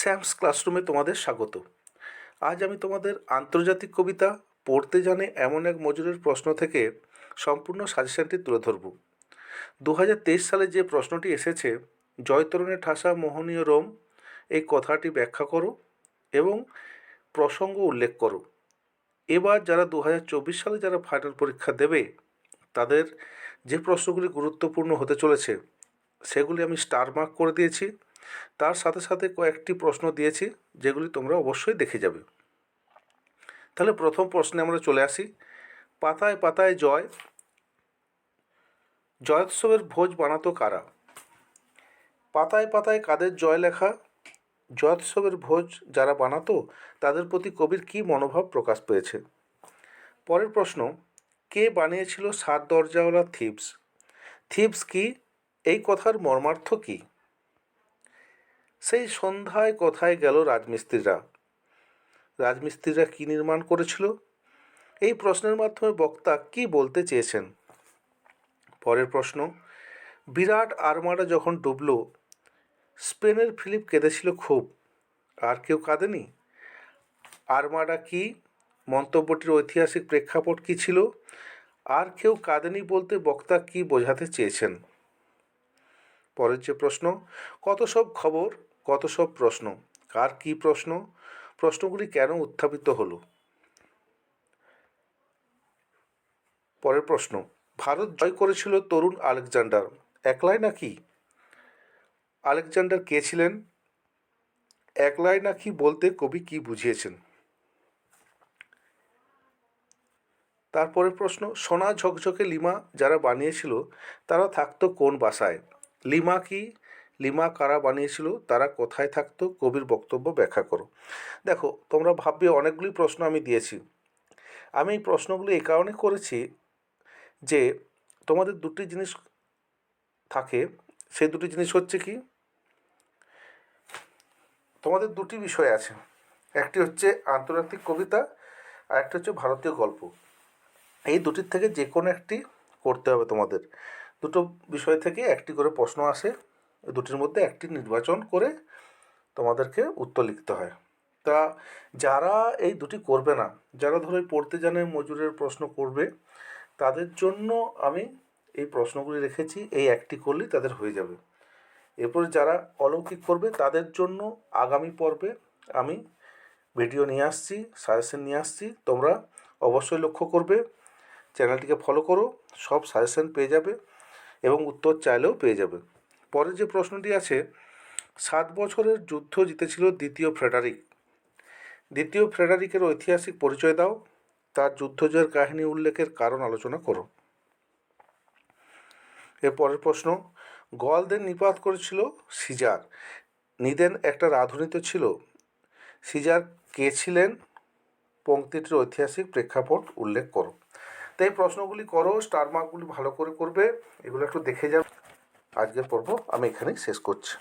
Sam's ক্লাসরুমে তোমাদের স্বাগত। আজ আমি তোমাদের আন্তর্জাতিক কবিতা পড়তে জানে এমন এক মজুরের প্রশ্ন থেকে সম্পূর্ণ সাজেশনটি তুলে ধরব। দু হাজার তেইশ সালে যে প্রশ্নটি এসেছে জয়তরণের ঠাসা মোহনীয় রোম, এই কথাটি ব্যাখ্যা করো এবং প্রসঙ্গ উল্লেখ করো। এবার যারা দু হাজার চব্বিশ সালে যারা ফাইনাল পরীক্ষা দেবে, তাদের যে প্রশ্নগুলি গুরুত্বপূর্ণ হতে চলেছে, সেগুলি আমি স্টার মার্ক করে দিয়েছি। তার সাথে সাথে কয়েকটি প্রশ্ন দিয়েছি, যেগুলি তোমরা অবশ্যই দেখে যাবে। তাহলে প্রথম প্রশ্নে আমরা চলে আসি। পাতায় পাতায় জয়। জয়োৎসবের ভোজ বানাতো কারা? পাতায় পাতায় কাদের জয় লেখা? জয়োৎসবের ভোজ যারা বানাতো, তাদের প্রতি কবির কী মনোভাব প্রকাশ পেয়েছে? পরের প্রশ্ন, কে বানিয়েছিল সাত দরজাওয়ালা থিপস থিপস কি? এই কথার মর্মার্থ কী? সেই সন্ধ্যায় কোথায় গেল রাজমিস্ত্রিরা? রাজমিস্ত্রিরা কী নির্মাণ করেছিল? এই প্রশ্নের মাধ্যমে বক্তা কি বলতে চেয়েছেন? পরের প্রশ্ন, বিরাট আর্মাডা যখন ডুবল, স্পেনের ফিলিপ কেঁদেছিল খুব, আর কেউ কাঁদেনি? আর্মাডা কি, মন্তব্যটির ঐতিহাসিক প্রেক্ষাপট কী ছিল, আর কেউ কাঁদেনি বলতে বক্তা কি বোঝাতে চেয়েছেন? পরের যে প্রশ্ন, কত সব খবর কত সব প্রশ্ন? কার কি প্রশ্ন? প্রশ্নগুলি কেন উত্থাপিত হলো? পরের প্রশ্ন, ভারত জয় করেছিল তরুণ আলেকজান্ডার, একলাই নাকি? আলেকজান্ডার কে ছিলেন? একলাই নাকি বলতে কবি কি বুঝিয়েছেন? তারপরে প্রশ্ন, সোনা ঝকঝকে লিমা যারা বানিয়েছিল, তারা থাকতো কোন বাসায়? লিমা কি লিমা কারা বানিয়েছিল, তারা কোথায় থাকতো, কবির বক্তব্য ব্যাখ্যা করো। দেখো, তোমরা ভাববে অনেকগুলি প্রশ্ন আমি দিয়েছি। আমি এই প্রশ্নগুলি এই কারণে করেছি যে তোমাদের দুটি জিনিস থাকে, সেই দুটি জিনিস হচ্ছে কি? তোমাদের দুটি বিষয় আছে। একটি হচ্ছে আন্তর্জাতিক কবিতা, আর একটি হচ্ছে ভারতীয় গল্প। এই দুটির থেকে যে কোনো একটি করতে হবে তোমাদের। দুটো বিষয় থেকে একটি করে প্রশ্ন আসে। দুটির মধ্যে একটি নির্বাচন করে তোমাদেরকে উত্তর লিখতে হয়। তা যারা এই দুটি করবে না, যারা ধরো পড়তে জানে মজুরের প্রশ্ন করবে, তাদের জন্য আমি এই প্রশ্নগুলি রেখেছি, এই একটি করলেই তাদের হয়ে যাবে। এরপরে যারা অলৌকিক করবে, তাদের জন্য আগামী পর্বে আমি ভিডিও নিয়ে আসছি, সাজেশন নিয়ে আসছি, তোমরা অবশ্যই লক্ষ্য করবে, চ্যানেলটিকে ফলো করো, সব সাজেশন পেয়ে যাবে এবং উত্তর চাইলেও পেয়ে যাবে। পরের যে প্রশ্নটি আছে, সাত বছরের যুদ্ধ জিতেছিল দ্বিতীয় ফ্রেডারিক। দ্বিতীয় ফ্রেডারিকের ঐতিহাসিক পরিচয় দাও, তার যুদ্ধজয়ের কাহিনী উল্লেখের কারণ আলোচনা করো। এর পরের প্রশ্ন, গোয়ালদের নিপাত করেছিল সিজার। নিদেন একটা রাধুনিত ছিল। সিজার কে ছিলেন? পঙ্ক্তিটির ঐতিহাসিক প্রেক্ষাপট উল্লেখ করো। তাই প্রশ্নগুলি করো, স্টার মার্কগুলি ভালো করে করবে, এগুলো একটু দেখে যাবে। আজকের পর্ব আমি এখানেই শেষ করছি।